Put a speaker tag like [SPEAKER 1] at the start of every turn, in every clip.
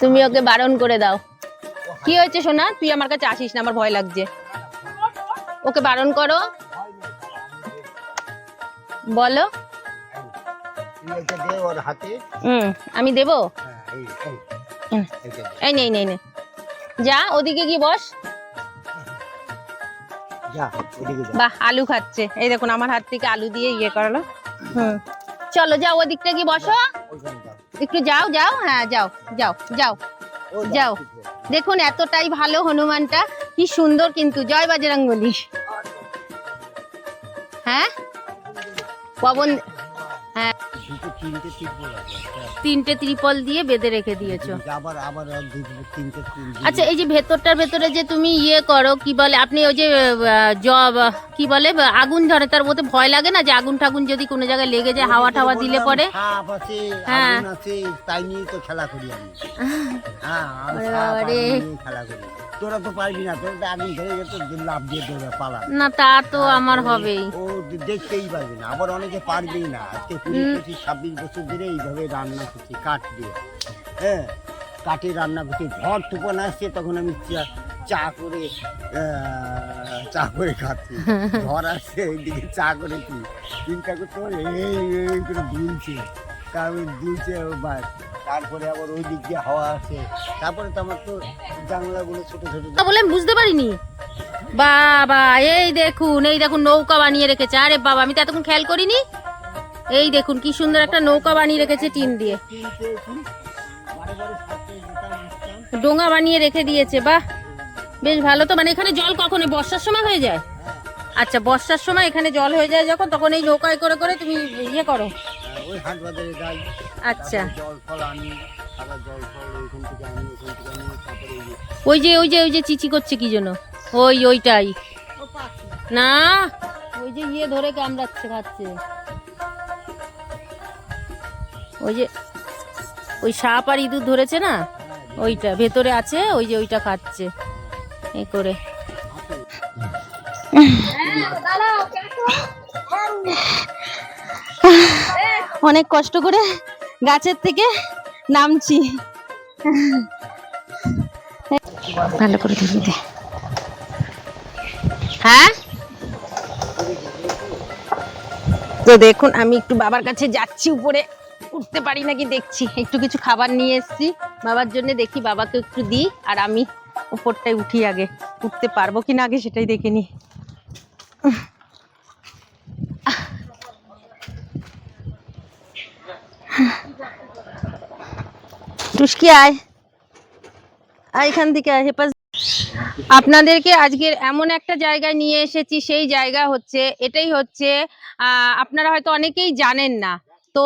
[SPEAKER 1] তুমি ওকে বারণ করে দাও। কি হয়েছে সোনা? তুই আমার কাছে আসিস না, আমার ভয় লাগছে। ওকে বারণ করো। বলো। আমি দেবো?
[SPEAKER 2] এই। এই
[SPEAKER 1] নেই নেই যা, ওদিকে গিয়ে বস। বাহ, আলু খাচ্ছে। এই দেখুন, আমার হাত থেকে আলু দিয়ে ইয়ে করালো। হুম। চলো যা ওদিকটা গিয়ে বসো। একটু যাও যাও হ্যাঁ যাও যাও যাও যাও। দেখুন এতটাই ভালো হনুমানটা কি সুন্দর কিন্তু জয় বাজরাং বলি হ্যাঁ পবন
[SPEAKER 2] হ্যাঁ।
[SPEAKER 1] তিনটে ত্রিপল দিয়ে বেঁধে রেখে দিয়েছ।
[SPEAKER 2] আবার আবার তিনটে
[SPEAKER 1] আচ্ছা এই যে ভেতরটার ভেতরে যে তুমি ইয়ে করো কি বলে আপনি ওই যে জব কি বলে আগুন ধরে তার মধ্যে ভয় লাগে না যে আগুন ঠাগুন যদি কোনো জায়গায় লেগে যায় হাওয়া টাওয়া দিলে পরে? হ্যাঁ।
[SPEAKER 2] তাই নিয়ে তো খেলা করি আমি। হ্যাঁ খেলা করি। তোরা তো পারবি না তোরা আগুন ধরে গেছে লাভ দিয়ে দেবে পালা।
[SPEAKER 1] না তা তো আমার হবেই।
[SPEAKER 2] ও দেখতেই পারবে না আবার অনেকে পারবেই না। আজকে কুড়ি পঁচিশ ছাব্বিশ বছর ধরে এইভাবে রান্না করছি কাঠ দিয়ে। হ্যাঁ কাঠে রান্না করছি ঝড় তুফান আসছে তখন আমি চা করে চা করে খাচ্ছি। ঝড় আসছে এইদিকে চা করে কি চিন্তা করতে এই করে দুলছে। কারণ দুলছে বাস তারপরে আবার ওই দিক দিয়ে হাওয়া আসে। তারপরে তো আমার তো জানলাগুলো ছোটো ছোটো
[SPEAKER 1] বলে বুঝতে পারিনি। বাবা, এই দেখুন এই দেখুন নৌকা বানিয়ে রেখেছে। আরে বাবা, আমি তো এতক্ষণ খেয়াল করিনি। এই দেখুন, কি সুন্দর একটা নৌকা বানিয়ে রেখেছে টিন দিয়ে। ডোঙা বানিয়ে রেখে দিয়েছে, বাহ। বেশ ভালো তো মানে এখানে জল কখন, বর্ষার সময় হয়ে যায়? আচ্ছা বর্ষার সময় এখানে জল হয়ে যায় যখন, তখন এই নৌকায় করে করে তুমি ইয়ে করো।
[SPEAKER 2] ওই হাট বাজারে যাই
[SPEAKER 1] আচ্ছা।
[SPEAKER 2] জল ফল আনি আবার জল ফল ওইখান থেকে আনি ওইখান থেকে আনি তারপরে এই যে
[SPEAKER 1] ওই যে ওই যে ওই যে চিচি করছে কি জন্য ওই ওইটাই। না ওই যে ইয়ে ধরে কামড়াচ্ছে খাচ্ছে। ওই যে ওই সাপ আর ইঁদুর ধরেছে না? ওইটা ভেতরে আছে ওই যে ওইটা খাচ্ছে। এই করে। অনেক কষ্ট করে গাছের থেকে নামছি। ভালো করে ধরিয়ে দে। হ্যাঁ? তো দেখুন, আমি একটু বাবার কাছে যাচ্ছি, উপরে উঠতে পারি নাকি দেখছি। একটু কিছু খাবার নিয়ে এসেছি, বাবার জন্য দেখি বাবাকে একটু দিই, আর আমি উপরটায় উঠি আগে। উঠতে পারব কিনা আগে সেটাই দেখে নি টুসকি আয়? এখান থেকে হেপাস আপনাদেরকে আজকের এমন একটা জায়গায় নিয়ে এসেছি, সেই জায়গা হচ্ছে, এটাই হচ্ছে আপনারা হয়তো অনেকেই জানেন না, তো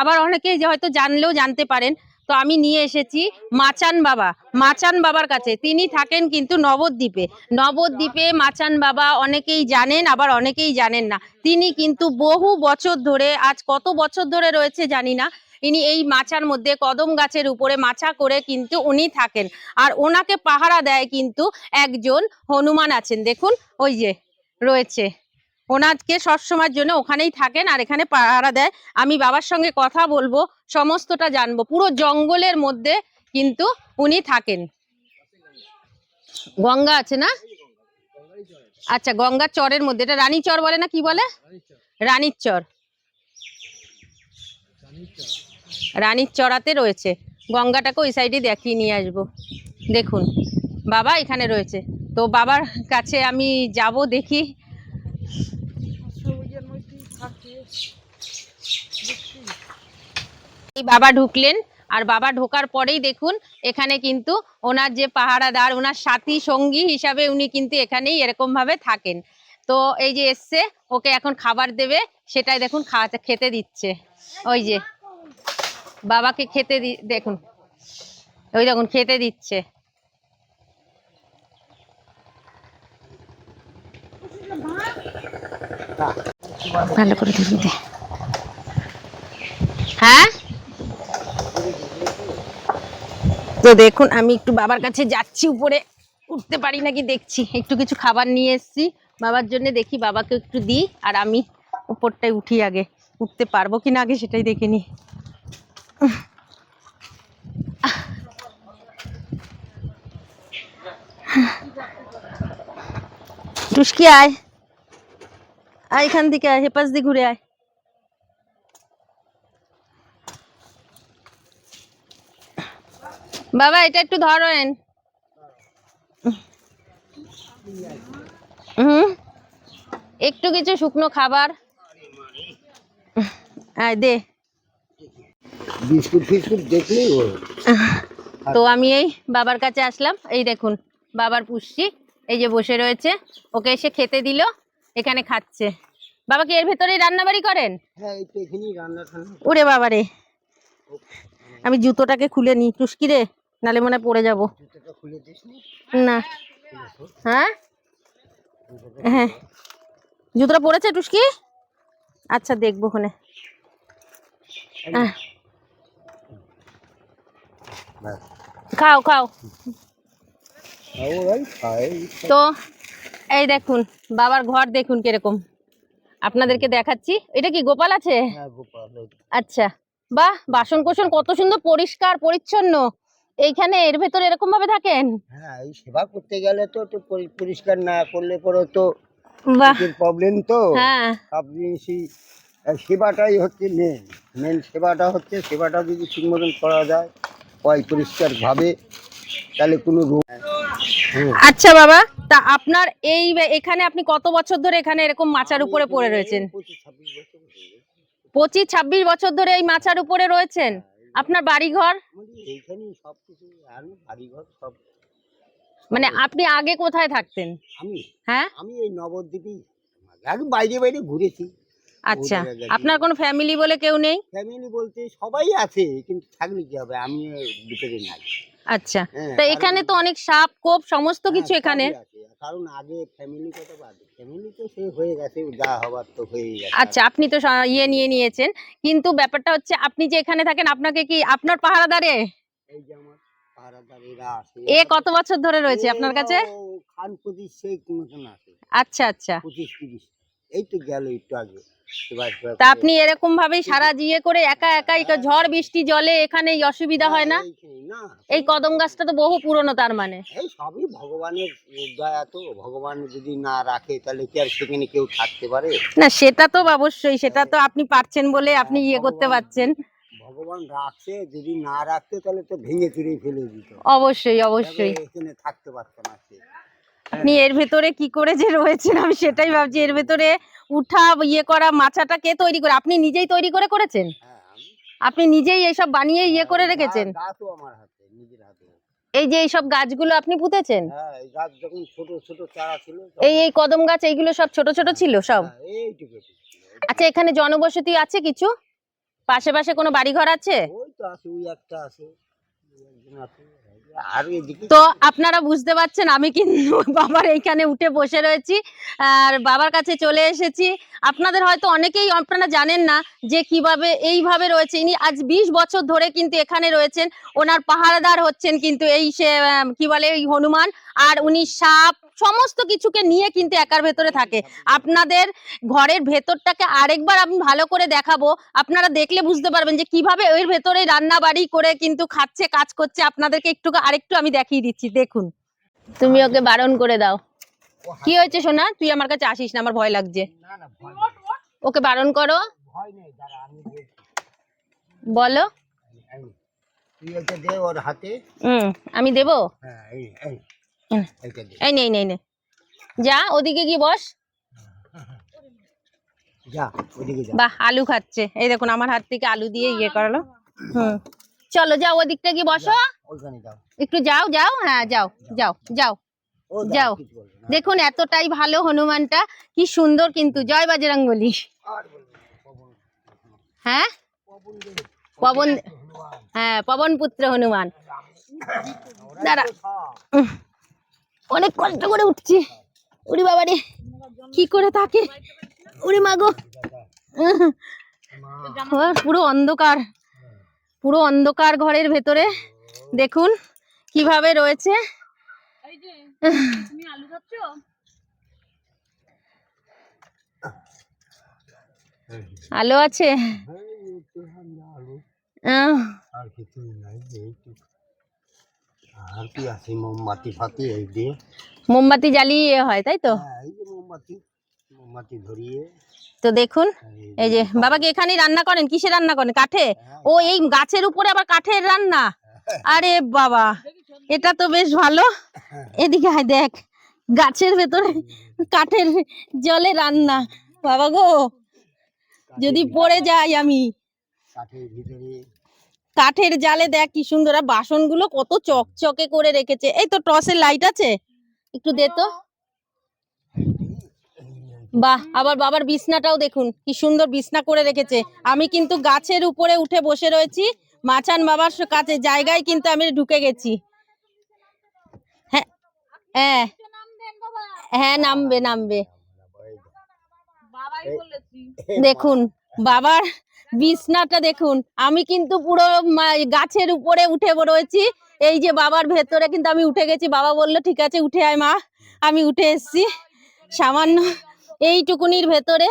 [SPEAKER 1] আবার অনেকেই হয়তো জানলেও জানতে পারেন, তো আমি নিয়ে এসেছি মাচান বাবা, মাচান বাবার কাছে। তিনি থাকেন কিন্তু নবদ্বীপে। নবদ্বীপে মাচান বাবা অনেকেই জানেন, আবার অনেকেই জানেন না। তিনি কিন্তু বহু বছর ধরে, আজ কত বছর ধরে রয়েছে জানি না ইনি এই মাচার মধ্যে কদম গাছের উপরে মাচা করে কিন্তু উনি থাকেন। আর ওনাকে পাহারা দেয় কিন্তু একজন হনুমান আছেন। দেখুন, ওই যে রয়েছে। ওনাকে সবসময়ের জন্য ওখানেই থাকেন আর এখানে পাহারা দেয়। আমি বাবার সঙ্গে কথা বলব, সমস্তটা জানব। পুরো জঙ্গলের মধ্যে কিন্তু উনি থাকেন। গঙ্গা আছে না? আচ্ছা গঙ্গার চরের মধ্যে। এটা রানী চর বলে না কি বলে? রানীর চর রানীর চড়াতে রয়েছে। গঙ্গাটাকে ওই সাইডে দেখিয়ে নিয়ে আসব। দেখুন, বাবা এখানে রয়েছে। তো বাবার কাছে আমি যাব দেখি। বাবা ঢুকলেন, আর বাবা ঢোকার পরেই দেখুন, এখানে কিন্তু ওনার যে পাহারাদার, ওনার সাথী সঙ্গী হিসাবে উনি কিন্তু এখানেই এরকম ভাবে থাকেন। তো এই যে এসছে, ওকে এখন খাবার দেবে, সেটাই দেখুন খাওয়াতে, খেতে দিচ্ছে। ওই যে বাবাকে খেতে দি, দেখুন। ওই দেখুন, খেতে দিচ্ছে। ভালো করে হ্যাঁ? তো দেখুন, আমি একটু বাবার কাছে যাচ্ছি, উপরে উঠতে পারি নাকি দেখছি। একটু কিছু খাবার নিয়ে এসেছি। বাবার জন্য দেখি বাবাকে একটু দিই। আর আমি উপরটায় উঠি আগে। উঠতে পারব কিনা আগে সেটাই দেখে নি টুসকি আয়। আয় এখান থেকে আয়, হেপাস দিয়ে ঘুরে আয়। বাবা, এটা একটু ধরেন। হুম। একটু কিছু শুকনো খাবার। আয়, দে।
[SPEAKER 2] বিস্কুট ফিস্কুট দেখলেই
[SPEAKER 1] তো আমি এই বাবার কাছে আসলাম। এই দেখুন বাবার পুষছি এই যে বসে রয়েছে ওকে এসে খেতে দিল এখানে খাচ্ছে। বাবা কি এর ভেতরেই রান্নাবাড়ি করেন?
[SPEAKER 2] হ্যাঁ
[SPEAKER 1] ওরে বাবা রে। আমি জুতোটাকে খুলে নিই টুসকি রে নালে মনে হয় পড়ে যাব।
[SPEAKER 2] নি?
[SPEAKER 1] না। হ্যাঁ? হ্যাঁ। জুতোটা পড়েছে টুসকি? আচ্ছা দেখব ওখানে।
[SPEAKER 2] ব্যাস।
[SPEAKER 1] খাও খাও।
[SPEAKER 2] খাও
[SPEAKER 1] তো এই দেখুন বাবার ঘর দেখুন কীরকম। আপনাদেরকে দেখাচ্ছি। এটা কি গোপাল আছে?
[SPEAKER 2] হ্যাঁ।
[SPEAKER 1] আচ্ছা। বাহ বাসন কোসন কত সুন্দর পরিষ্কার পরিচ্ছন্ন। এইখানে এর ভেতরে এরকম ভাবে থাকেন?
[SPEAKER 2] হ্যাঁ এই সেবা করতে গেলে তো একটু পরি- পরিষ্কার না করলে পরে তো
[SPEAKER 1] বাহ।
[SPEAKER 2] প্রবলেম তো।
[SPEAKER 1] হ্যাঁ।
[SPEAKER 2] সব জিনিসই সেবাটাই হচ্ছে মেন মেন সেবাটা হচ্ছে সেবাটা যদি ঠিক মতন করা যায়। পরিষ্কারভাবে তাহলে কোনো রোগ
[SPEAKER 1] আচ্ছা বাবা তা আপনার এই এখানে আপনি কত বছর ধরে এখানে এরকম মাচার উপরে পড়ে রয়েছেন?
[SPEAKER 2] পঁচিশ ছাব্বিশ বছর হয়ে
[SPEAKER 1] ধরে এই মাচার উপরে রয়েছেন? আপনার
[SPEAKER 2] বাড়িঘর?
[SPEAKER 1] মানে আপনি আগে কোথায় থাকতেন?
[SPEAKER 2] আমি?
[SPEAKER 1] হ্যাঁ?
[SPEAKER 2] আমি এই নবদ্বীপেই আগে বাইরে বাইরে ঘুরেছি।
[SPEAKER 1] আচ্ছা আপনার কোনো ফ্যামিলি বলে কেউ নেই?
[SPEAKER 2] ফ্যামিলি বলতে সবাই আছে কিন্তু থাকলে কি হবে? আমি ভিতরে নাই
[SPEAKER 1] আচ্ছা
[SPEAKER 2] হ্যাঁ,
[SPEAKER 1] তা এখানে তো অনেক সাপ কোপ সমস্ত কিছু
[SPEAKER 2] হ্যাঁ,
[SPEAKER 1] এখানে
[SPEAKER 2] কারণ আগে ফ্যামিলি কথা বাদ ফ্যামিলি তো সে হয়ে গেছে যা হবার তো হয়ে গেছে।
[SPEAKER 1] আচ্ছা আপনি তো ইয়ে নিয়ে নিয়েছেন। কিন্তু ব্যাপারটা হচ্ছে আপনি যে এখানে থাকেন আপনাকে কি আপনার পাহারাদারে?
[SPEAKER 2] এই যে আমার পাহারাদারেরা আছে
[SPEAKER 1] এ কত বছর ধরে রয়েছে আপনার কাছে?
[SPEAKER 2] খান সেই মতন আছে
[SPEAKER 1] আচ্ছা আচ্ছা।
[SPEAKER 2] পঁচিশ তিরিশ। এই তো গেল একটু আগে।
[SPEAKER 1] তা আপনি এরকম ভাবেই সারা জিয়ে করে একা একাই ঝড় বৃষ্টি জলে এখানে অসুবিধা হয় না? এই কদম গাছটা তো বহু পুরনো তার মানে।
[SPEAKER 2] এই সবই ভগবানের দয়া তো। ভগবান যদি না রাখে তাহলে কি আর সেখানে কেউ থাকতে পারে?
[SPEAKER 1] না সেটা তো অবশ্যই সেটা তো আপনি পারছেন বলে আপনি ইয়ে করতে পারছেন।
[SPEAKER 2] ভগবান রাখছে যদি না রাখতে তাহলে তো ভেঙে চুরে ফেলে দিত।
[SPEAKER 1] অবশ্যই অবশ্যই।
[SPEAKER 2] এখানে থাকতে পারতো না
[SPEAKER 1] আপনি এর ভেতরে কি করে যে রয়েছেন আমি সেটাই ভাবছি। এর ভেতরে উঠা ইয়ে করা মাছাটা কে তৈরি করে? আপনি নিজেই তৈরি করে করেছেন?
[SPEAKER 2] হ্যাঁ
[SPEAKER 1] আপনি নিজেই এসব বানিয়ে ইয়ে করে রেখেছেন? এই যে এইসব গাছগুলো আপনি পুঁতেছেন?
[SPEAKER 2] হ্যাঁ এই
[SPEAKER 1] এই এই কদম গাছ এইগুলো সব ছোট ছোট ছিল সব?
[SPEAKER 2] হ্যাঁ।
[SPEAKER 1] আচ্ছা এখানে জনবসতি আছে কিছু? পাশে পাশে কোনো বাড়িঘর আছে?
[SPEAKER 2] ওই তো আছে ওই একটা আছে।
[SPEAKER 1] তো আপনারা বুঝতে পারছেন, আমি কিন্তু বাবার এইখানে উঠে বসে রয়েছি, আর বাবার কাছে চলে এসেছি। আপনাদের হয়তো অনেকেই, আপনারা জানেন না যে কীভাবে এইভাবে রয়েছে। ইনি আজ বিশ বছর ধরে কিন্তু এখানে রয়েছেন। ওনার পাহারাদার হচ্ছেন কিন্তু এই সে কি বলে, এই হনুমান। আর উনি সাপ সমস্ত কিছুকে নিয়ে কিন্তু একার ভেতরে থাকে আপনাদের ঘরের ভেতরটাকে আরেকবার আমি ভালো করে দেখাবো আপনারা দেখলে বুঝতে পারবেন যে কীভাবে ওর ভেতরে রান্না বাড়ি করে কিন্তু খাচ্ছে কাজ করছে আপনাদেরকে একটু আরেকটু আমি দেখিয়ে দিচ্ছি দেখুন তুমি ওকে বারণ করে দাও কি হয়েছে সোনা তুই আমার কাছে আসিস না আমার ভয় লাগছে ওকে বারণ করো। বলো আমি দেবো
[SPEAKER 2] হ্যাঁ এই এই
[SPEAKER 1] হুম। এই নেই নেই নে। যা ওদিকে গিয়ে বস।
[SPEAKER 2] যা
[SPEAKER 1] বাহ আলু খাচ্ছে। এই দেখুন আমার হাত থেকে আলু দিয়ে ইয়ে করালো। হুম। চলো যাও ওদিকটা গিয়ে বসো। একটু যাও যাও হ্যাঁ যাও যাও। যাও যাও। দেখুন এতটাই ভালো হনুমানটা কি সুন্দর কিন্তু। জয় বাজরং বলি। হ্যাঁ?
[SPEAKER 2] পবন
[SPEAKER 1] হ্যাঁ পবন পুত্র হনুমান। দাঁড়া। অনেক কষ্ট করে উঠছি। উড়ি বাবারে কি করে থাকে উড়ি মাগো পুরো অন্ধকার। পুরো অন্ধকার ঘরের ভেতরে। দেখুন কীভাবে রয়েছে। আলো আছে। আহ,
[SPEAKER 2] আর কিছু নাই এই তো। আর কি আছে মোমবাতি ফাতি এই দিয়ে।
[SPEAKER 1] মোমবাতি জ্বালিয়ে হয় তাই তো?
[SPEAKER 2] হ্যাঁ এই যে মোমবাতি মোমবাতি ধরিয়ে।
[SPEAKER 1] তো দেখুন এই যে বাবা কি এখানেই রান্না করেন কিসে রান্না করেন? কাঠে?
[SPEAKER 2] হ্যাঁ,
[SPEAKER 1] ও এই গাছের উপরে আবার কাঠের রান্না? আরে বাবা এটা তো বেশ ভালো। এদিকে আয় দেখ গাছের ভেতরে কাঠের জলে রান্না। বাবা গো যদি পড়ে যাই আমি।
[SPEAKER 2] কাঠের ভিতরে
[SPEAKER 1] কাঠের জালে দেখ কি সুন্দর আর বাসনগুলো কত চকচকে করে রেখেছে। এই তো টসের লাইট আছে? একটু দে তো। বাহ আবার বাবার বিছনাটাও দেখুন কি সুন্দর বিছনা করে রেখেছে। আমি কিন্তু গাছের উপরে উঠে বসে রয়েছি মাচান বাবার কাছে জায়গায় কিন্তু আমি ঢুকে গেছি। হ্যাঁ হ্যাঁ। হ্যাঁ নামবে নামবে। দেখুন বাবার বিছনাটা দেখুন, আমি কিন্তু পুরো গাছের উপরে উঠে রয়েছি এই যে বাবার ভেতরে কিন্তু আমি উঠে গেছি। বাবা বলল, ঠিক আছে, উঠে আয় মা। আমি উঠে এসছি। সামান্য এইটুকুনির ভেতরে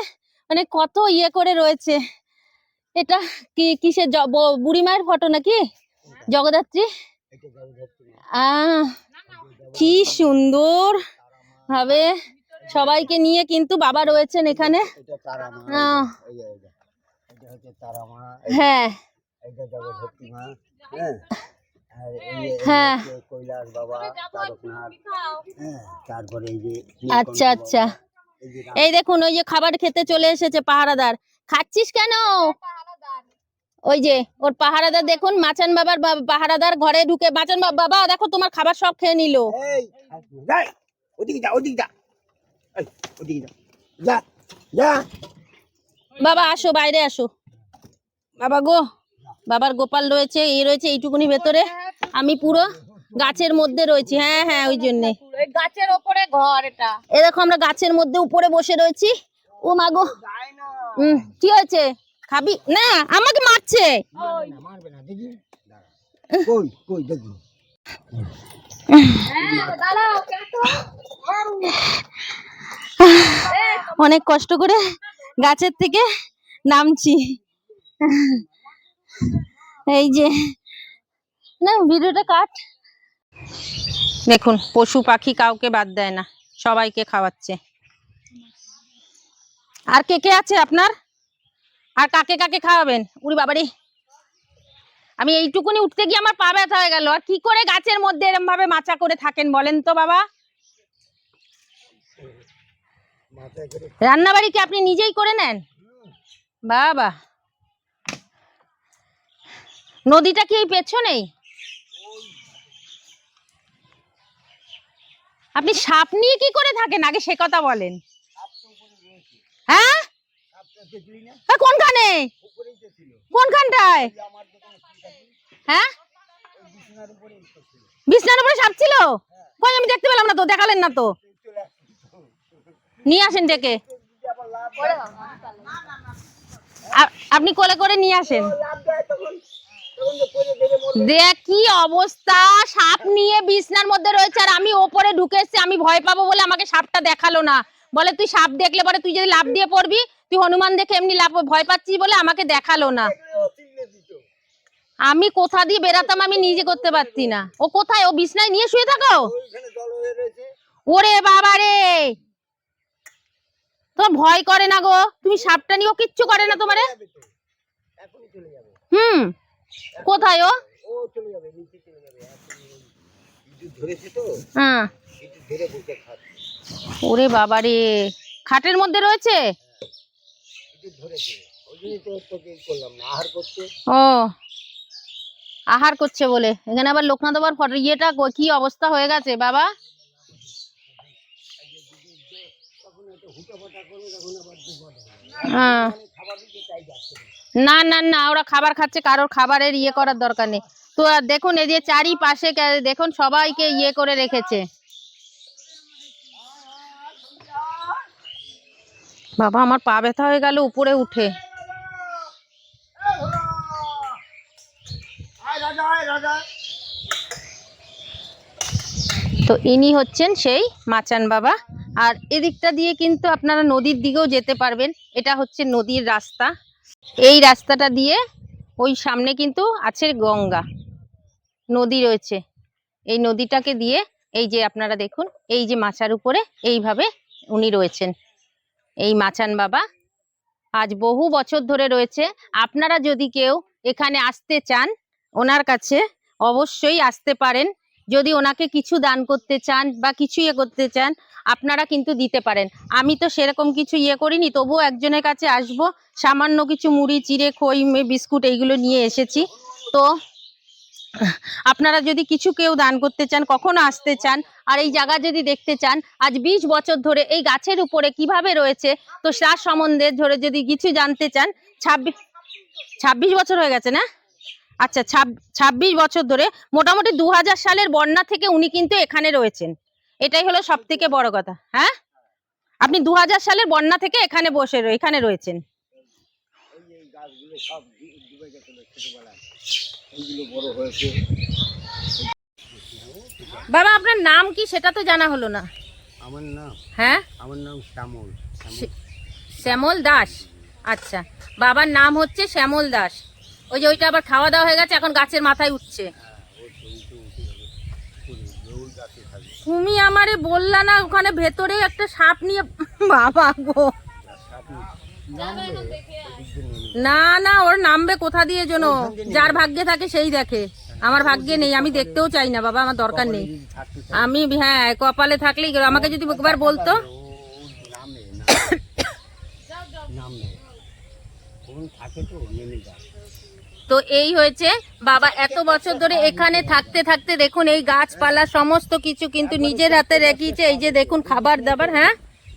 [SPEAKER 1] মানে কত ইয়ে করে রয়েছে। এটা কি, কিসের জ- ব- বুড়ি মায়ের ফটো নাকি? জগদ্ধাত্রী? আহ কি সুন্দর ভাবে সবাইকে নিয়ে কিন্তু বাবা রয়েছেন এখানে। হ্যাঁ।
[SPEAKER 2] হ্যাঁ। হচ্ছে কৈলাস বাবা হ্যাঁ তারপরে এই যে
[SPEAKER 1] আচ্ছা আচ্ছা।
[SPEAKER 2] এই
[SPEAKER 1] দেখুন ওই যে খাবার খেতে চলে এসেছে পাহারাদার। খাচ্ছিস কেন? ওই যে ওর পাহারাদার দেখুন মাচান বাবার বা- পাহারাদার ঘরে ঢুকে মাচান বাবা দেখো তোমার খাবার সব খেয়ে নিল।
[SPEAKER 2] এই যাই ওদিকে যা ওদিকে যা। এই ওদিকে যা। যা যা।
[SPEAKER 1] বাবা আসো বাইরে আসো। বাবা গো বাবার গোপাল রয়েছে এই রয়েছে এইটুকুনি ভেতরে। আমি পুরো গাছের মধ্যে রয়েছি হ্যাঁ হ্যাঁ ওই জন্যে।
[SPEAKER 3] গাছের ওপরে ঘর এটা।
[SPEAKER 1] এ দেখো আমরা গাছের মধ্যে উপরে বসে রয়েছি। ও মাগো হুম কি হয়েছে? খাবি? না আমাকে মারছে।
[SPEAKER 2] না, মারবে না দেখি দাঁড়া। কই কই দেখি।
[SPEAKER 1] অনেক কষ্ট করে গাছের থেকে নামছি। এই যে, না, ভিডিওটা কাট। দেখুন, পশু পাখি কাউকে বাদ দেয় না, সবাইকে খাওয়াচ্ছে। আর কে কে আছে আপনার? আর কাকে কাকে খাওয়াবেন? উড়ি বাবারি। আমি এইটুকুনি উঠতে গিয়ে আমার পা ব্যথা হয়ে গেল। আর কি করে গাছের মধ্যে এরম ভাবে মাচা করে থাকেন বলেন তো বাবা?
[SPEAKER 2] মাথায় করে
[SPEAKER 1] রান্না বাড়ি কি আপনি নিজেই করে নেন? বাবা। নদীটা কি এই পেছনেই? আপনি সাপ নিয়ে কি করে থাকেন? আগে সে কথা বলেন। হ্যাঁ?
[SPEAKER 2] দেখলি
[SPEAKER 1] কোনখানে? কোনখানটায়? হ্যাঁ?
[SPEAKER 2] বিছানার
[SPEAKER 1] উপরে সাপ ছিল? কই, আমি দেখতে পেলাম না তো, দেখালেন না তো। নিয়ে আসেন ডেকে। আপনি কোলে করে নিয়ে আসেন। দেখ কি অবস্থা সাপ নিয়ে বিছনার মধ্যে রয়েছে আর আমি ওপরে ঢুকে এসেছি আমি ভয় পাবো বলে আমাকে সাপটা দেখাল না। বলে তুই সাপ দেখলে পরে তুই যদি লাভ দিয়ে পড়বি তুই হনুমান দেখে এমনি লাভ ভয় পাচ্ছিস বলে আমাকে দেখাল না। আমি কোথা দিয়ে বেরাতাম আমি নিজে করতে পারছি না। ও কোথায়? ও বিছনায় নিয়ে শুয়ে থাকো। ওরে বাবা রে! তোমার ভয় করে না গো। তুমি সাপটা নিয়ে ও কিচ্ছু করে না তোমারে। হুম। কোথায় ও? হ্যাঁ। ওরে বাবা রে খাটের মধ্যে রয়েছে? ও আহার করছে বলে। এখানে আবার লোকনাথ বাবার ফটো ইয়েটা কো- অবস্থা হয়ে গেছে বাবা?
[SPEAKER 2] তখন একটু হুটোপাটা করে তখন আবার
[SPEAKER 1] হ্যাঁ। না
[SPEAKER 2] না।
[SPEAKER 1] না, ওরা খাবার খাচ্ছে, কারোর খাবারের ইয়ে করার দরকার নেই তো দেখুন, এই যে চারিপাশে দেখুন, সবাইকে ইয়ে করে রেখেছে বাবা, আমার পা ব্যথা হয়ে গেল, উপরে উঠে তো ইনি হচ্ছেন সেই মাচান বাবা আর এদিকটা দিয়ে কিন্তু আপনারা নদীর দিকেও যেতে পারবেন। এটা হচ্ছে নদীর রাস্তা। এই রাস্তাটা দিয়ে ওই সামনে কিন্তু আছে গঙ্গা। নদী রয়েছে। এই নদীটাকে দিয়ে এই যে আপনারা দেখুন, এই যে মাচার উপরে এইভাবে উনি রয়েছেন। এই মাচান বাবা আজ বহু বছর ধরে রয়েছে। আপনারা যদি কেউ এখানে আসতে চান, ওনার কাছে অবশ্যই আসতে পারেন। যদি ওনাকে কিছু দান করতে চান বা কিছু ইয়ে করতে চান আপনারা কিন্তু দিতে পারেন। আমি তো সেরকম কিছু ইয়ে করিনি, তবুও একজনের কাছে আসব, সামান্য কিছু মুড়ি, চিড়ে, খই বিস্কুট এইগুলো নিয়ে এসেছি। তো আপনারা যদি কিছু কেউ দান করতে চান, কখনো আসতে চান, আর এই জায়গা যদি দেখতে চান, আজ বিশ বছর ধরে এই গাছের উপরে কীভাবে রয়েছে, তো তার সম্বন্ধে ধরে যদি কিছু জানতে চান ছাব্বিশ ছাব্বিশ বছর হয়ে গেছে না? আচ্ছা ছাব- ছাব্বিশ বছর ধরে মোটামুটি দু হাজার সালের বন্যা থেকে উনি কিন্তু এখানে রয়েছেন। এটাই হলো সব থেকে বড় কথা হ্যাঁ? আপনি দু হাজার সালের বন্যা থেকে এখানে বসে এখানে রয়েছেন। বাবা আপনার নাম কি সেটা তো জানা হলো না।
[SPEAKER 2] আমার নাম
[SPEAKER 1] হ্যাঁ?
[SPEAKER 2] আমার নাম শ্যামল শ্যামল
[SPEAKER 1] শ্যামল দাস আচ্ছা। বাবার নাম হচ্ছে শ্যামল দাস। ওই যে ওইটা আবার খাওয়া দাওয়া হয়ে গেছে এখন গাছের মাথায় উঠছে
[SPEAKER 2] ওই গাছে থাকবে
[SPEAKER 1] তুমি আমারে বললা না, ওখানে ভেতরে একটা সাপ নিয়ে, বাবা গো। না না, ওর নামবে কোথা দিয়ে যেন? যার ভাগ্যে থাকে সেই দেখে। আমার ভাগ্যে নেই, আমি দেখতেও চাই না, বাবা, আমার দরকার নেই। আমি হ্যাঁ কপালে থাকলেই আমাকে যদি একবার বলতো?
[SPEAKER 2] থাকে তো
[SPEAKER 1] তো এই হয়েছে বাবা এত বছর ধরে এখানে থাকতে থাকতে দেখুন এই গাছপালা সমস্ত কিছু কিন্তু নিজের হাতে রেখেছে এই যে দেখুন খাবার দাবার হ্যাঁ?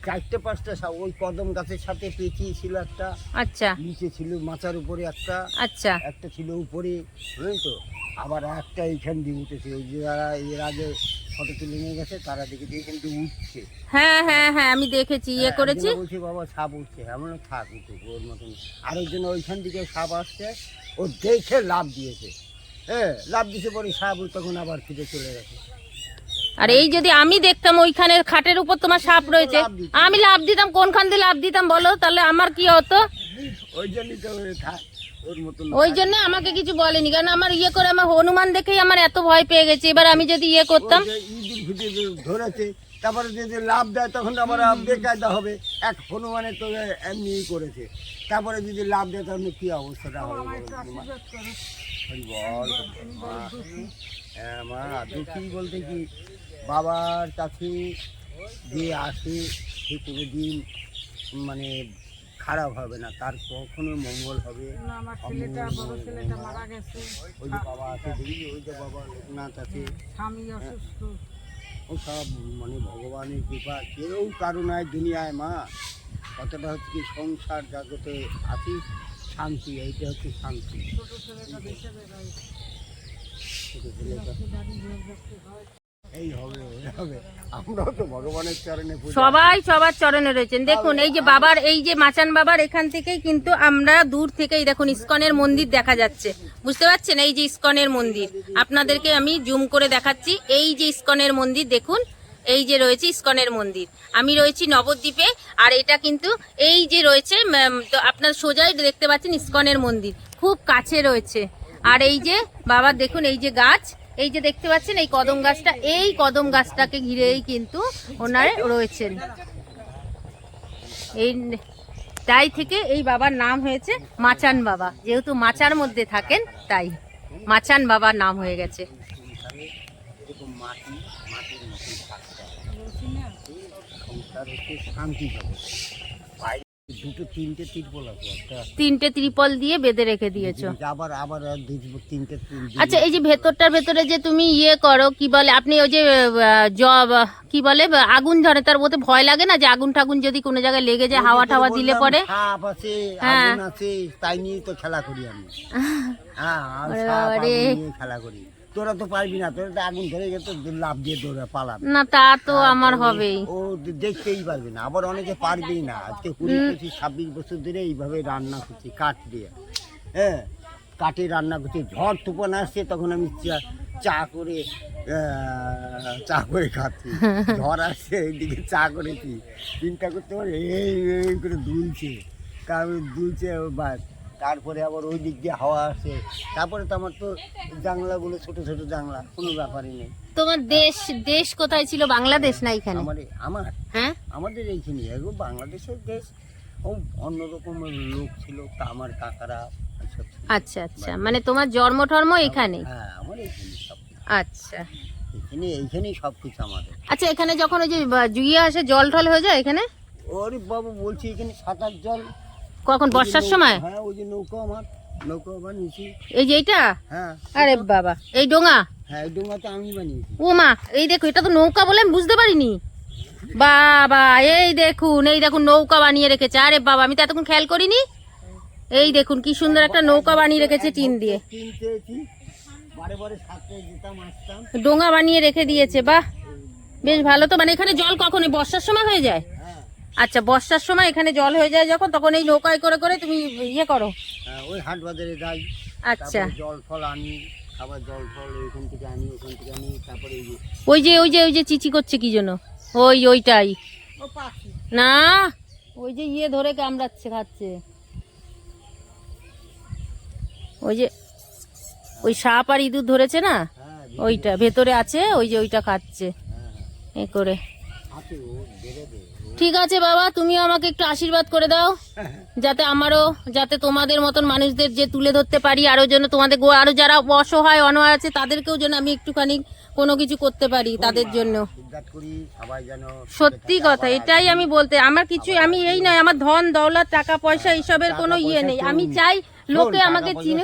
[SPEAKER 2] চারটে পাঁচটা ওই কদম গাছের সাথে পেঁচিয়ে ছিল একটা।
[SPEAKER 1] আচ্ছা।
[SPEAKER 2] নিচে ছিল মাচার উপরে একটা।
[SPEAKER 1] আচ্ছা।
[SPEAKER 2] একটা ছিল উপরে বুঝলেন তো? আবার একটা এইখান দিয়ে উঠেছে। ওই যে যারা এর আগে ফটো তুলে নিয়ে গেছে তারা দেখেছে এখান দিয়ে উঠছে।
[SPEAKER 1] হ্যাঁ হ্যাঁ হ্যাঁ আমি দেখেছি ইয়ে
[SPEAKER 2] হ্যাঁ,
[SPEAKER 1] করেছি।
[SPEAKER 2] বলছে বাবা সাপ উঠছে। এমন থাক উঠুক ওর মতন। আরেকজন ওইখান থেকে সাপ আসছে ও দেখে লাভ দিয়েছে। হ্যাঁ লাভ দিয়েছে পরে সাপ ওই তখন আবার ফিরে চলে গেছে।
[SPEAKER 1] আর এই যদি আমি দেখতাম ওইখানে খাটের উপর তোমার সাপ রয়েছে আমি লাভ দিতাম কোনখান দিয়ে লাভ দিতাম বলো? তাহলে আমার কি হতো?
[SPEAKER 2] ওই জন্যই তো ওই
[SPEAKER 1] জন্য আমাকে কিছু বলেনি কারণ আমার ইয়ে করে আমার হনুমান দেখেই আমার এত ভয় পেয়ে গেছে। এবার আমি যদি ইয়ে করতাম
[SPEAKER 2] ধরেছে তারপরে যদি লাভ দেয় তখন তো আবার বেকায়দা হবে। এক হনুমানের তো এমনিই করেছে। তারপরে যদি লাভ দেয় তখন কি অবস্থাটা হবে বলো মা? দুঃখী বলতে কি বাবার কাছে যে আসে সে কোনো দিন মানে খারাপ হবে না তার কখনো মঙ্গল হবে। না। ওই যে বাবা আছে দেখি ওই যে বাবা লোকনাথ আছে। ও সব মানে ভগবানের কৃপা কেউ কারও নাই দুনিয়ায় মা। কতটা হচ্ছে কি সংসার জগতে আছি শান্তি এইটা হচ্ছে শান্তি।
[SPEAKER 1] সবাই সবার চরণে রয়েছেন। দেখুন, এই যে বাবার, এই যে মাচান বাবার এখান থেকেই কিন্তু আমরা দূর থেকেই দেখুন, ইস্কনের মন্দির দেখা যাচ্ছে। বুঝতে পারছেন? এই যে ইস্কনের মন্দির। আপনাদেরকে আমি জুম করে দেখাচ্ছি। এই যে ইস্কনের মন্দির, দেখুন, এই যে রয়েছে ইস্কনের মন্দির। আমি রয়েছি নবদ্বীপে, আর এটা কিন্তু এই যে রয়েছে আপনার সোজাই দেখতে পাচ্ছেন ইস্কনের মন্দির। খুব কাছে রয়েছে। আর এই যে বাবা, দেখুন, এই যে গাছ এই যে দেখতে পাচ্ছেন, এই কদম গাছটা, এই কদম গাছটাকে ঘিরেই কিন্তু ওনার রয়েছেন। এই তাই থেকে এই বাবার নাম হয়েছে মাচান বাবা। যেহেতু মাচার মধ্যে থাকেন, তাই মাচান বাবার নাম হয়ে গেছে।
[SPEAKER 2] শান্তি বাইরে দুটো তিনটে তিরপল আছে
[SPEAKER 1] তিনটে ত্রিপল দিয়ে বেঁধে রেখে দিয়েছ।
[SPEAKER 2] আবার আবার তিনটে
[SPEAKER 1] আচ্ছা এই যে ভেতরটার ভেতরে যে তুমি ইয়ে করো কি বলে আপনি ওই যে জব কি বলে আগুন ধরে তার মধ্যে ভয় লাগে না যে আগুন ঠাগুন যদি কোনো জায়গায় লেগে যায় হাওয়া ঠাওয়া দিলে পরে? হ্যাঁ।
[SPEAKER 2] তাই নিয়ে তো খেলা করি আমি। হ্যাঁ খেলা করি। তোরা তো পারবি না তোরা তো আগুন ধরে গেছে লাভ দিয়ে দৌড়ে পালাবি।
[SPEAKER 1] না তা তো আমার
[SPEAKER 2] তো
[SPEAKER 1] হবেই।
[SPEAKER 2] ও দেখতেই পারবে না আবার অনেকে পারবেই না। আজকে কুড়ি পঁচিশ ছাব্বিশ বছর ধরে এইভাবে রান্না করছি কাঠ দিয়ে। হ্যাঁ কাঠে রান্না করছি ঝড় তুফান আসছে তখন আমি চা চা করে চা করে খাচ্ছি। ঝড় আসছে এইদিকে চা করেছি। চিন্তা করতে পারে এই করে দুলছে। কারণ দুলছে ও বাস তারপরে আবার ওই দিক দিয়ে হাওয়া আসে। তারপরে তো আমার তো জানলাগুলো ছোট ছোট জানলা কোনো ব্যাপারই নেই।
[SPEAKER 1] তোমার দেশ দেশ কোথায় ছিল? বাংলাদেশ না এখানে?
[SPEAKER 2] আমার আমার?
[SPEAKER 1] হ্যাঁ?
[SPEAKER 2] আমাদের এইখানে এগো বাংলাদেশের দেশ। ও অন্যরকম লোক ছিল তা আমার কাকারা
[SPEAKER 1] আচ্ছা আচ্ছা মানে তোমার জন্ম টর্ম এখানে?
[SPEAKER 2] হ্যাঁ আমার এইখানে সব
[SPEAKER 1] আচ্ছা।
[SPEAKER 2] এখানে এইখানেই সব কিছু আমাদের।
[SPEAKER 1] আচ্ছা এখানে যখন ওই যে জুইয়ে আসে জল টল হয়ে যায় এখানে?
[SPEAKER 2] ওরে বাবু বলছি এখানে সাঁতার জল
[SPEAKER 1] কখন বর্ষার সময়?
[SPEAKER 2] হ্যাঁ ওই যে নৌকো আমার নৌকো বানিয়েছি
[SPEAKER 1] এই যে এইটা?
[SPEAKER 2] হ্যাঁ।
[SPEAKER 1] আরে বাবা এই ডোঙা?
[SPEAKER 2] হ্যাঁ এই ডোঙা তো আমি বানিয়েছি।
[SPEAKER 1] ও মা এই দেখো এটা তো নৌকা বলে আমি বুঝতে পারিনি। বাবা এই দেখুন এই দেখুন নৌকা বানিয়ে রেখেছে। আরে বাবা আমি তো এতক্ষণ খেয়াল করিনি। এই দেখুন কি সুন্দর একটা নৌকা বানিয়ে রেখেছে টিন দিয়ে। ডোঙা বানিয়ে রেখে দিয়েছে বাহ। বেশ ভালো তো মানে এখানে জল কখন এই বর্ষার সময় হয়ে যায়? আচ্ছা বর্ষার সময় এখানে জল হয়ে যায় যখন তখন এই নৌকায় করে করে তুমি ইয়ে করো।
[SPEAKER 2] হ্যাঁ, ওই হাট বাজারে যাই।
[SPEAKER 1] আচ্ছা।
[SPEAKER 2] জল ফল আনি খাবার জল ফল ওইখান থেকে আনি ওখান থেকে আনি তারপরে
[SPEAKER 1] ওই যে ওই যে ওই যে চিচি করছে কি জন্য ওই ওইটাই। না ওই যে ইয়ে ধরে কামড়াচ্ছে খাচ্ছে। ওই যে ওই সাপ আর ইঁদুর ধরেছে না?
[SPEAKER 2] হ্যাঁ
[SPEAKER 1] ওইটা ভেতরে। আছে ওই যে ওইটা খাচ্ছে।
[SPEAKER 2] হ্যাঁ
[SPEAKER 1] এ করে।
[SPEAKER 2] আছে ও বেড়ে দে। ও-
[SPEAKER 1] ঠিক আছে বাবা তুমি আমাকে একটু আশীর্বাদ করে দাও। যাতে আমারও যাতে তোমাদের মতন মানুষদের যে তুলে ধরতে পারি আরও যেন তোমাদের গো- আরও যারা অসহায় অনহায় আছে তাদেরকেও যেন আমি একটুখানি কোনো কিছু করতে পারি তাদের জন্য। সত্যি কথা এটাই আমি বলতে আমার কিছু আমি এই নয় আমার ধন দৌলত টাকা পয়সা এইসবের কোনো ইয়ে নেই। আমি চাই লোকে আমাকে চিনে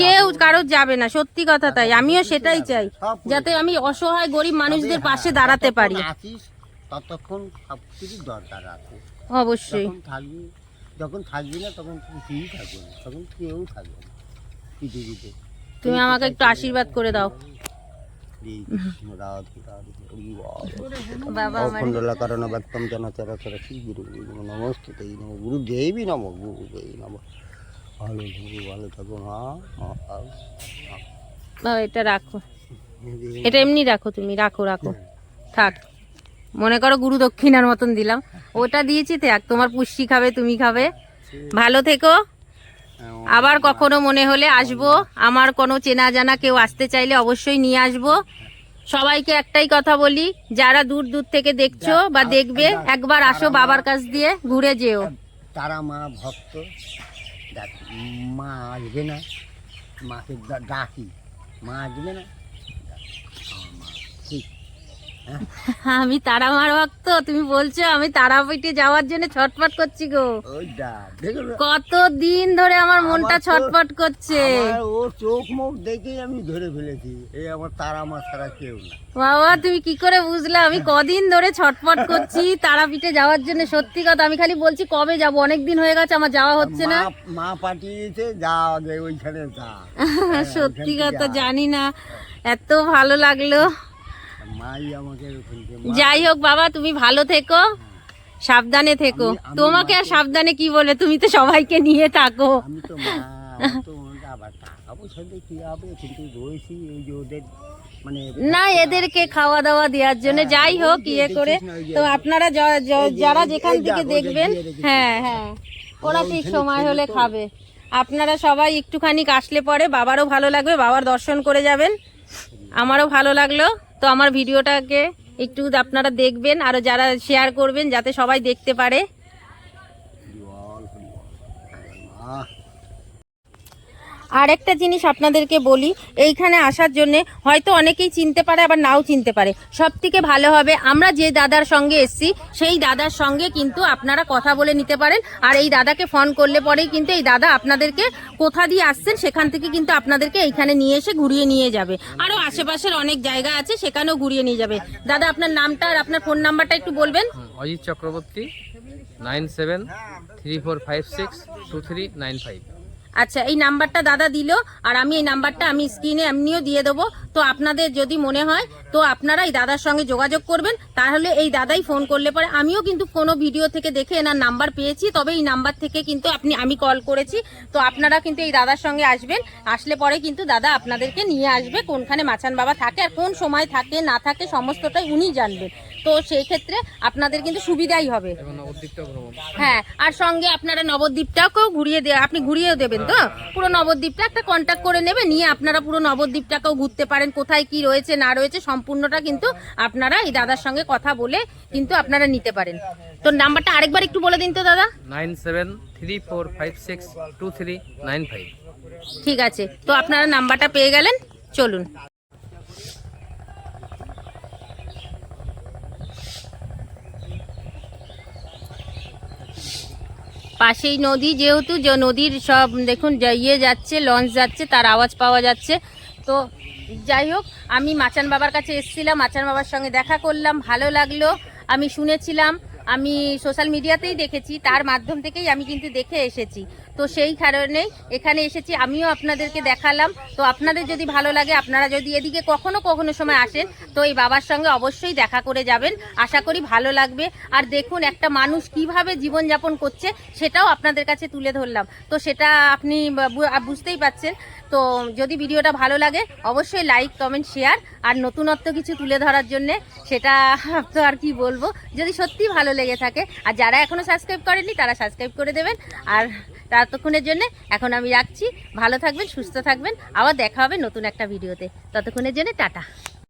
[SPEAKER 1] কেউ কারোর যাবে না সত্যি কথা তাই। আমিও সেটাই চাই যাতে আমি অসহায় গরিব মানুষদের পাশে দাঁড়াতে পারি।
[SPEAKER 2] ততক্ষণ সব কিছু দরকার আছে।
[SPEAKER 1] অবশ্যই।
[SPEAKER 2] যখন থাকবি যখন থাকবি না তখন কিছুই থাকবে না। তখন কেউ থাকবে না পৃথিবীতে।
[SPEAKER 1] তুমি আমাকে একটু আশীর্বাদ করে দাও।
[SPEAKER 2] ব্যক্তম জন চরাচর শ্রী গুরু নমস্তে গুরু দেবী নম গুরু দেবী নম ভালো থাকো ভালো থাকো
[SPEAKER 1] বাবা এটা রাখো। এটা এমনি রাখো তুমি। রাখো রাখো। থাক। মনে করো গুরু দক্ষিণার মতন দিলাম। ওটা দিয়েছি থাক তোমার পুষ্টি খাবে, তুমি খাবে। ভালো থেকো। আবার কখনো মনে হলে আসব। আমার কোনো চেনা জানা কেউ আসতে চাইলে অবশ্যই নিয়ে আসব। সবাইকে একটাই কথা বলি, যারা দূর দূর থেকে দেখছ বা দেখবে, একবার আসো বাবার কাছ দিয়ে, ঘুরে যেও।
[SPEAKER 2] তারা মা ভক্ত। মা আসবে না, মাকে ডাকি। মা আসবে না।
[SPEAKER 1] আমি তারামার ভক্ত তুমি বলছো আমি তারাপীঠে যাওয়ার জন্য ছটফট করছি গো।
[SPEAKER 2] দেখো
[SPEAKER 1] কত দিন ধরে আমার মনটা ছটফট করছে।
[SPEAKER 2] ও চোখ মুখ দেখেই আমি ধরে ফেলেছি এই আমার তারা মা ছাড়া কেউ না।
[SPEAKER 1] বাবা তুমি কি করে বুঝলে? আমি কদিন ধরে ছটফট করছি তারাপীঠে যাওয়ার জন্য। সত্যি কথা আমি খালি বলছি কবে যাব? অনেক দিন হয়ে গেছে আমার যাওয়া হচ্ছে না।
[SPEAKER 2] মা- মা পাঠিয়েছে যা ওইখানে যা।
[SPEAKER 1] সত্যি কথা জানি না এত ভালো লাগল। যাই হোক বাবা তুমি ভালো থেকো। সাবধানে থেকো। তোমাকে আর সাবধানে কি বলে? তুমি তো সবাইকে নিয়ে থাকো।
[SPEAKER 2] মানে
[SPEAKER 1] না এদেরকে খাওয়া দাওয়া দেওয়ার জন্য যাই হোক ইয়ে করে। তো আপনারা যারা যেখান থেকে দেখবেন হ্যাঁ হ্যাঁ। ওরা ঠিক সময় হলে খাবে। আপনারা সবাই একটুখানি আসলে পরে বাবারও ভালো লাগবে বাবার দর্শন করে যাবেন। আমারও ভালো লাগল। তো আমার ভিডিওটাকে একটু আপনারা দেখবেন আর যারা শেয়ার করবেন যাতে সবাই দেখতে পারে। আর একটা জিনিস আপনাদেরকে বলি, এইখানে আসার জন্য হয়তো অনেকেই চিনতে পারে, আবার নাও চিনতে পারে। সব থেকে ভালো হবে, আমরা যে দাদার সঙ্গে এসছি, সেই দাদার সঙ্গে কিন্তু আপনারা কথা বলে নিতে পারেন। আর এই দাদাকে ফোন করলে পরেই কিন্তু এই দাদা আপনাদেরকে কোথা দিয়ে আসছেন, সেখান থেকে কিন্তু আপনাদেরকে এইখানে নিয়ে এসে ঘুরিয়ে নিয়ে যাবে। আরও আশেপাশের অনেক জায়গা আছে, সেখানেও ঘুরিয়ে নিয়ে যাবে। দাদা, আপনার নামটা আর আপনার ফোন নাম্বারটা একটু বলবেন?
[SPEAKER 4] Ajit Chakraborty, nine seven three four five six two three nine five.
[SPEAKER 1] আচ্ছা এই নাম্বারটা দাদা দিল, আর আমি এই নাম্বারটা আমি স্ক্রিনে এমনিও দিয়ে দেবো। তো আপনাদের যদি মনে হয়, তো আপনারা এই দাদার সঙ্গে যোগাযোগ করবেন। তাহলে এই দাদাই ফোন করলে পরে আমিও কিন্তু কোনো ভিডিও থেকে দেখে এনার নাম্বার পেয়েছি, তবে এই নাম্বার থেকে কিন্তু আপনি, আমি কল করেছি। তো আপনারা কিন্তু এই দাদার সঙ্গে আসবেন। আসলে পরে কিন্তু দাদা আপনাদেরকে নিয়ে আসবে কোনখানে মাছান বাবা থাকে আর কোন সময় থাকে, না থাকে, সমস্তটাই উনি জানবেন। তো সেই ক্ষেত্রে আপনাদের কিন্তু সুবিধাই হবে। হ্যাঁ আর সঙ্গে আপনারা নবদ্বীপটাকেও ঘুরিয়ে দে আপনি ঘুরিয়েও দেবেন তো? পুরো নবদ্বীপটা একটা কন্ট্যাক্ট করে নেবে নিয়ে আপনারা পুরো নবদ্বীপটাকেও ঘুরতে পারেন কোথায় কি রয়েছে না রয়েছে সম্পূর্ণটা কিন্তু আপনারা এই দাদার সঙ্গে কথা বলে কিন্তু আপনারা নিতে পারেন। তো নাম্বারটা আরেকবার একটু বলে দিন তো দাদা।
[SPEAKER 4] Nine seven three four five six two three nine five.
[SPEAKER 1] ঠিক আছে তো আপনারা নাম্বারটা পেয়ে গেলেন চলুন। পাশেই নদী, যেহেতু যে নদীর সব, দেখুন ইয়ে যাচ্ছে লঞ্চ যাচ্ছে, তার আওয়াজ পাওয়া যাচ্ছে। তো যাই হোক, আমি মাচান বাবার কাছে এসেছিলাম, মাচান বাবার সঙ্গে দেখা করলাম, ভালো লাগল। আমি শুনেছিলাম, আমি সোশ্যাল মিডিয়াতেই দেখেছি, তার মাধ্যম থেকেই আমি কিন্তু দেখে এসেছি। তো সেই কারণেই এখানে এসেছি, আমিও আপনাদেরকে দেখালাম। তো আপনাদের যদি ভালো লাগে, আপনারা যদি এদিকে কখনো কখনো সময় আসেন, তো এই বাবার সঙ্গে অবশ্যই দেখা করে যাবেন। আশা করি ভালো লাগবে। আর দেখুন, একটা মানুষ কীভাবে জীবনযাপন করছে, সেটাও আপনাদের কাছে তুলে ধরলাম। তো সেটা আপনি বুঝতেই পাচ্ছেন তো যদি ভিডিওটা ভালো লাগে, অবশ্যই লাইক, কমেন্ট, শেয়ার আর নতুনত্ব কিছু তুলে ধরার জন্যে সেটা তো আর কি বলব। যদি সত্যি ভালো লেগে থাকে, আর যারা এখনও সাবস্ক্রাইব করেনি তারা সাবস্ক্রাইব করে দেবেন। আর ততক্ষণের জন্য এখন আমি রাখছি। ভালো থাকবেন, সুস্থ থাকবেন। আবার দেখা হবে নতুন একটা ভিডিওতে। ততক্ষণের জন্য টাটা।